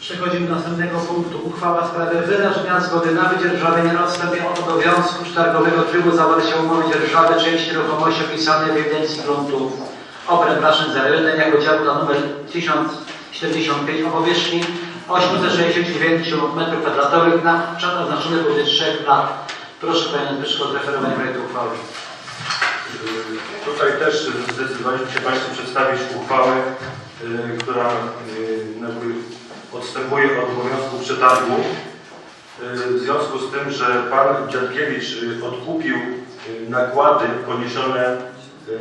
Przechodzimy do następnego punktu. Uchwała w sprawie wyrażenia zgody na wydzierżawienie na odstępie od obowiązku przetargowego trybu zawarcia umowy dzierżawy części nieruchomości opisanej w ewidencji gruntów obręb Raszyn 01 jako działka numer 1075 o powierzchni 869 m2 na czas oznaczony powyżej 3 lat. Proszę Panie Zbyszko o zreferowanie projektu uchwały. Tutaj też zdecydowaliśmy się przedstawić uchwałę, y, która y, odstępuje od obowiązku przetargu. Y, W związku z tym, że Pan Dziadkiewicz y, odkupił y, nakłady poniesione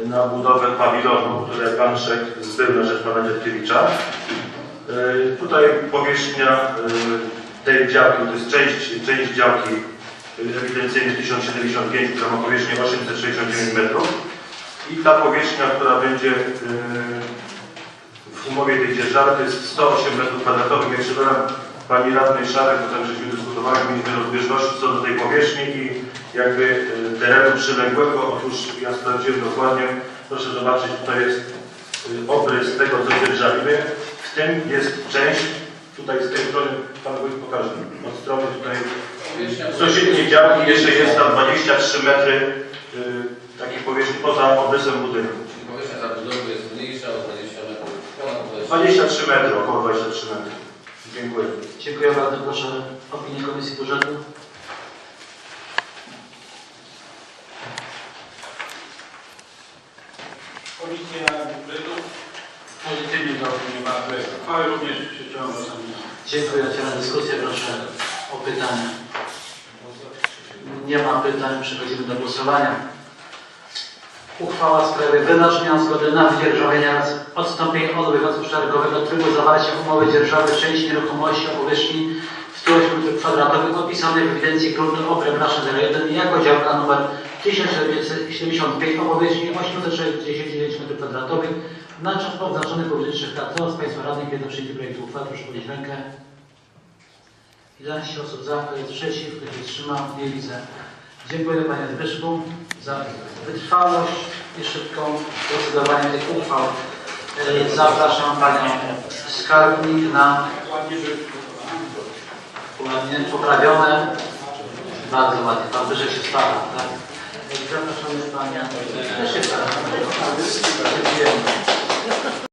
na budowę pawilonu, które Pan Szek zbył na rzecz Pana Dziadkiewicza. Tutaj powierzchnia tej działki, to jest część, część działki ewidencyjnej 1075, która ma powierzchnię 869 metrów. I ta powierzchnia, która będzie w umowie tej dzierżawy, to jest 108 m2. Jak się Pani Radnej Szarek, bo tam żeśmy dyskutowali, mieliśmy rozbieżności co do tej powierzchni i jakby yy, terenu przyległego. Otóż ja sprawdziłem dokładnie, proszę zobaczyć, tutaj jest yy, obrys tego, co dzierżawimy. W tym jest część, tutaj z tej strony, Pan Wójt pokaże, od strony tutaj sąsiedniej działki jeszcze jest tam 23 metry yy, takiej powierzchni poza obrysem budynku. Powierzchnia jest mniejsza o 20 metrów. Ponad 20. 23 metry, około 23 metry. Dziękuję. Dziękuję bardzo. Proszę opinię Komisji Budżetu. Komisja Budżetu pozytywnie zaopiniowała projekt uchwały, również przeciągnął sam. Dziękuję. Otwieram dyskusję. Proszę o pytania. Nie ma pytań. Przechodzimy do głosowania. Uchwała w sprawie wyrażenia zgody na wydzierżawienie oraz odstąpienie od obowiązku przetargowego trybu zawarcia umowy dzierżawy części nieruchomości o powierzchni 108 m2 opisanej w ewidencji gruntu obręb Raszyn 01 jako działka numer 1075 o powierzchni 869 m2 na czas oznaczony powyżej 3 lat. Kto z Państwa radnych jest za przyjęciem projektu uchwały? Proszę podnieść rękę. 11 osób za, kto jest przeciw, kto się wstrzymał, nie widzę. Dziękuję Panie Zbyszku za wytrwałość i szybką procedowanie tych uchwał. E, Zapraszam Panią Skarbnik na poprawione. Bardzo ładnie. Pan Wyżek się stara, tak? Zapraszamy Panią.